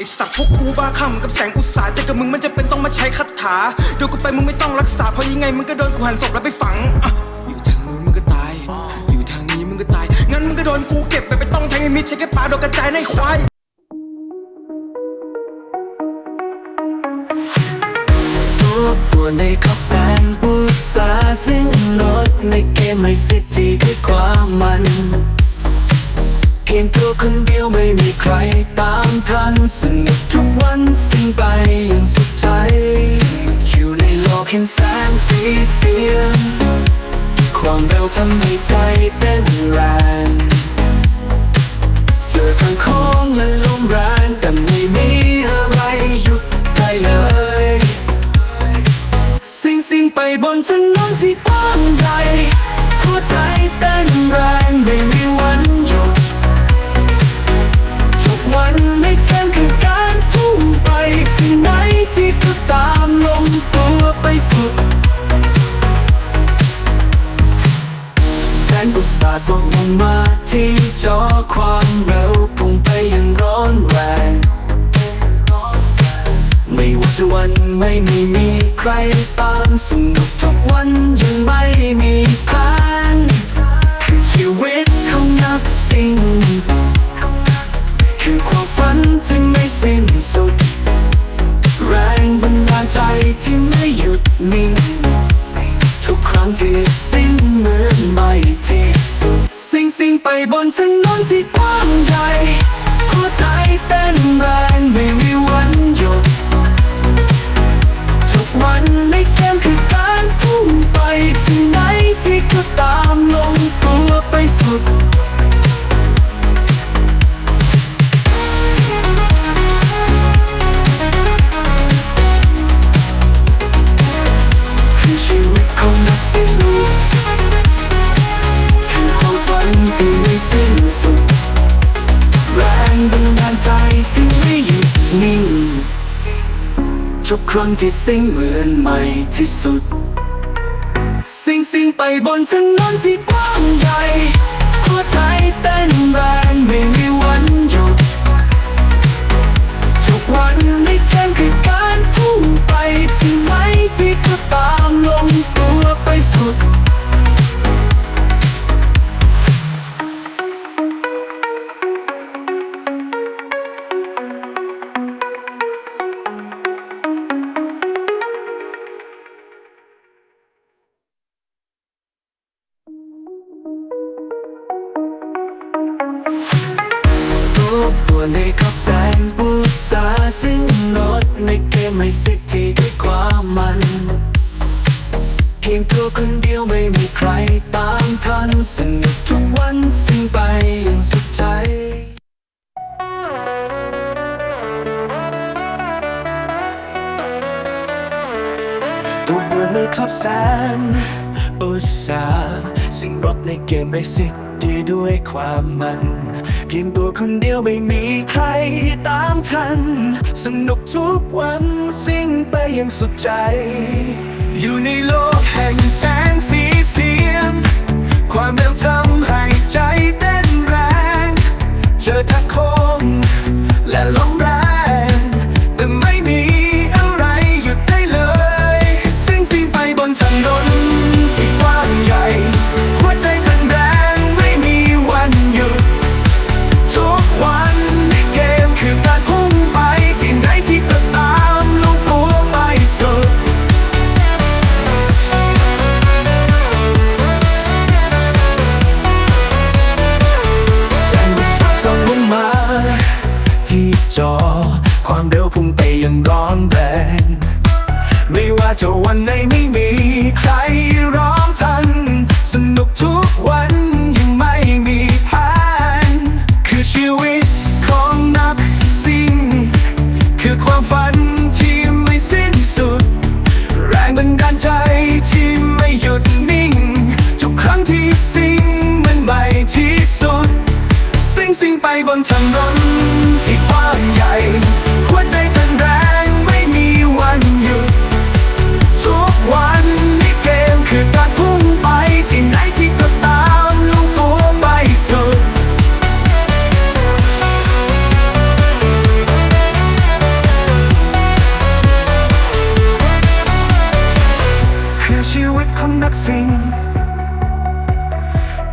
ไอสัตว์พวกกูบ้าคำกับแสงอุตสาห์แต่กับมึงมันจะเป็นต้องมาใช้คาถาเดี๋ยวกูไปมึงไม่ต้องรักษาเพราะยังไงมึงก็โดนกูหันศพแล้วไปฝังอะอยู่ทางนู้นมึงก็ตาย อยู่ทางนี้มึงก็ตาย งั้นมึงก็โดนกูเก็บไปไปต้องแทงไอ้มิดใช้แค่ปลาโดนกระจายในควายตัวตัวในขอบแสนอุตสาห์ซึ่งรถในเกมไม่สิทธิคือความมันเพียงตัว คนเดียวไม่มีใครตามทันสนุกทุกวันสิ้นไปอย่างสุดใจ อยู่ในโลกแห่งแสงสีเสียง ความเร็วทำให้ใจเต้นแรงเจอทางโค้งและลมแรงแต่ไม่มีอะไรหยุดได้เลย สิ่งสิ่งไปบนถนนที่กว้างใหญ่หัวใจเต้นแรงไม่มีวันหยุด ที่ไหนที่ก็ตามลงตัวไปสุด แสนอุตสาห์ส่งลงมาที่จอความเร็วพุ่งไปอย่างร้อนแรง ไม่ว่าจะวันไม่มีมีใครตามสนุกทุกวันยังไม่มีพันคือชีวิตของนักสิ่งคือความฝันที่ไม่สิ้น ใจที่ไม่หยุดนิ่ง ทุกครั้งที่สิ้นเหมือนไม่ที่สุด สิ่งสิ่งไปบนถนนที่กว้างใหญ่หัวใจเต้นแรงไม่มีวันหยุด ทุกวันในเกมคือการพุ่งไปที่ไหนที่ก็ตามลงตัวไปสุด ครั้งที่สิ่งเหมือนใหม่ที่สุด สิ่งสิ่งไปบนถนนที่กว้างใหญ่หัวใจเต้น ตัวตัวในขอบแสงอุตสาซึ่งรถในเกมไม่สิทธิด้วยความมัน เพียงตัวคนเดียวไม่มีใครตามทันสนุกทุกวันสิ้นไปอย่างสุดใจตัวบื่อในคลับแสนอุตสาสิ่งรบในเกมไม่สิท ดีด้วยความมัน เพียงตัวคนเดียวไม่มีใครตามทัน สนุกทุกวันสิ่งไปอย่างสุดใจ อยู่ในโลกแห่งแสงสีเสียง ความเร็วทำให้ใจเต้นแรง เจอทางโค้งและลง บนถนนที่กว้างใหญ่ หัวใจเต้นแรงไม่มีวันหยุด ทุกวันนี้เกมคือการพุ่งไปที่ไหนที่ก็ตามลูกตัวไม่สุด คือชีวิตคนนักสิ่ง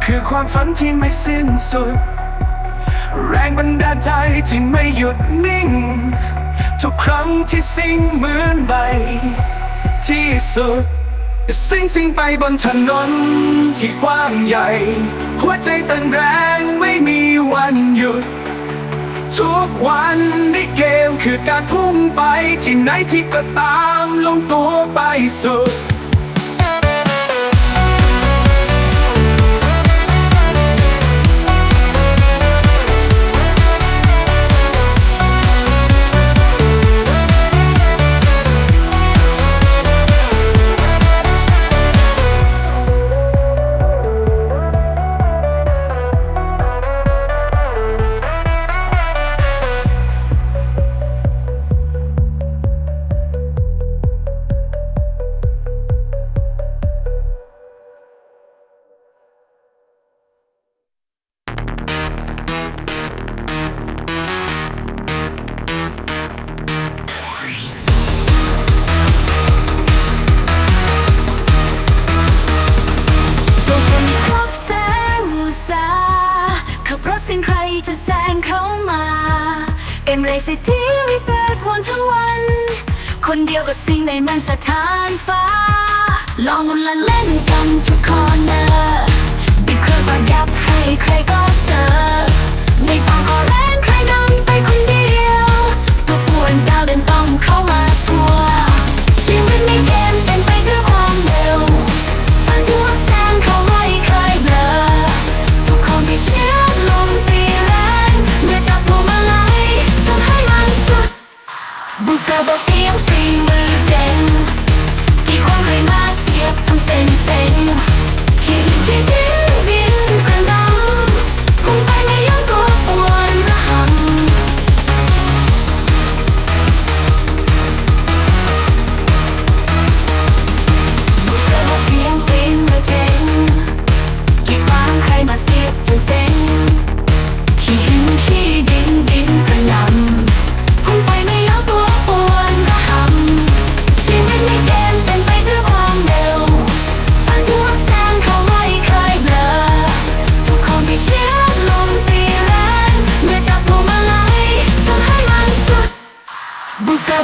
คือความฝันที่ไม่สิ้นสุดาใจที่ไม่หยุดนิ่ง ทุกครั้งที่สิ่งเหมือนใบ ที่สุด สิ่งสิ่งไปบนถนนที่กว้างใหญ่ หัวใจเต้นแรงไม่มีวันหยุด ทุกวันในเกมคือการพุ่งไป ที่ไหนที่ก็ตามลงตัวไปสุด ที่วิเปิดวนทั้งวัน คนเดียวก็สิ่งในมันสถานฟ้า ลองมุนละเล่นกันทุกคอนเนอร์บิดเครื่องฟังยับให้ใครก็เจอ ในกองขอแรงใครนำไปคนเดียวตัวป่วนดาวเดินต้องเข้ามา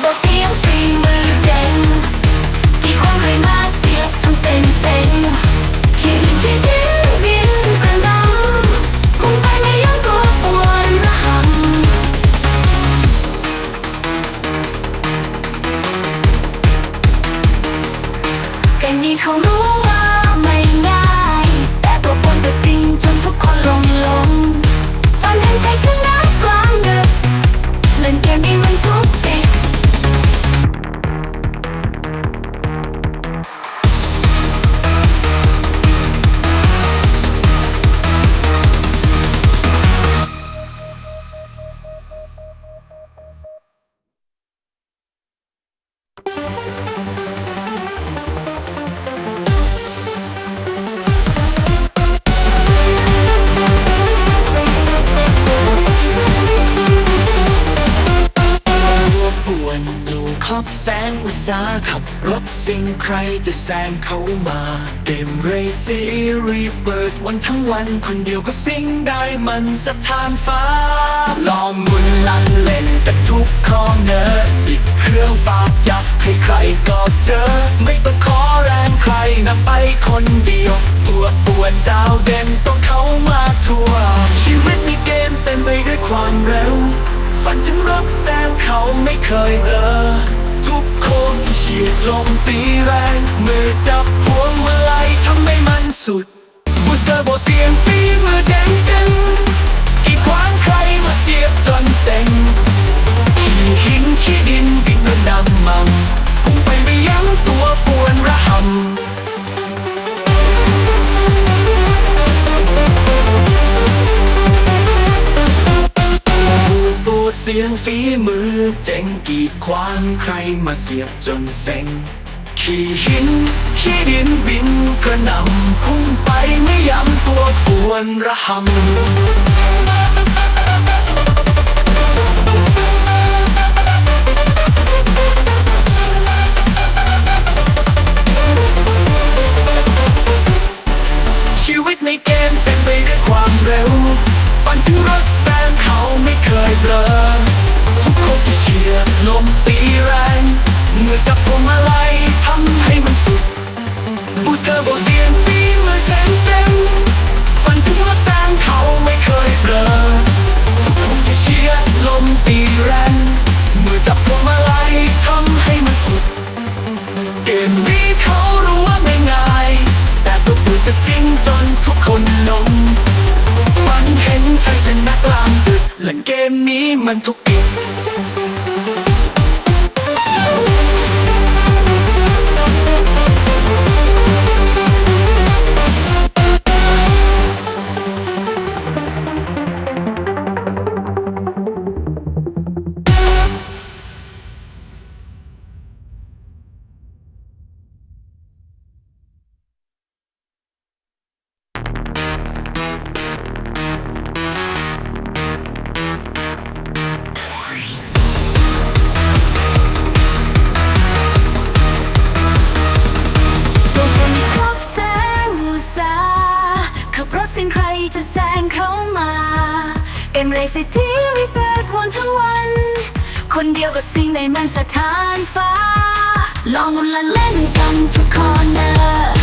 บูส สาขับรถสิ่งใครจะแซงเขามาเกมเรซีรีเปิดวันทั้งวันคนเดียวก็สิ่งได้มันสถานฟ้า ลองมุนลันเล่นแต่ทุกคอเนอร์ปิดเครื่องฝากยับให้ใครก็เจอ ไม่ต้องขอแรงใครนำไปคนเดียวตัวป่วนดาวเด่นต้องเข้ามาทัวร์ชีวิตมีเกมเต็มไปด้วยความเร็ว ฝันถึงรถแซงเขาไม่เคยเบลอ ทุกโค้งที่เฉียดลมตีแรงมือจับพวงมาลัยทำให้มันสุด ฝีมือเจ๋งกีดขวางใครมาเสียบจนเซ็ง ขี้หิน ขี้ดินบินกระหน่ำพุ่งไปไม่ย้ำตัวปวนระหำชีวิตในเกมเป็น มนี้เขารู้ว่าไม่ง่าย แต่พวกดูจะสิ้นจนทุกคนลงฝันเห็นชัยชนะกลางดึกและเกมนี้มันทุกอิน มเรสิทีวิเปิดวนทั้งวัน คนเดียวก็สิ่งในมันสถานฟ้า ลองมุนละเล่นกันทุกคอนเนอร์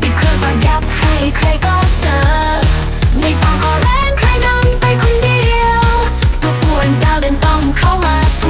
บิดเครื่องฟังยับให้ใครก็เจอในกองขอแรงใครนำไปคนเดียวตัวป่วนดาวเดินต้องเข้ามาทุก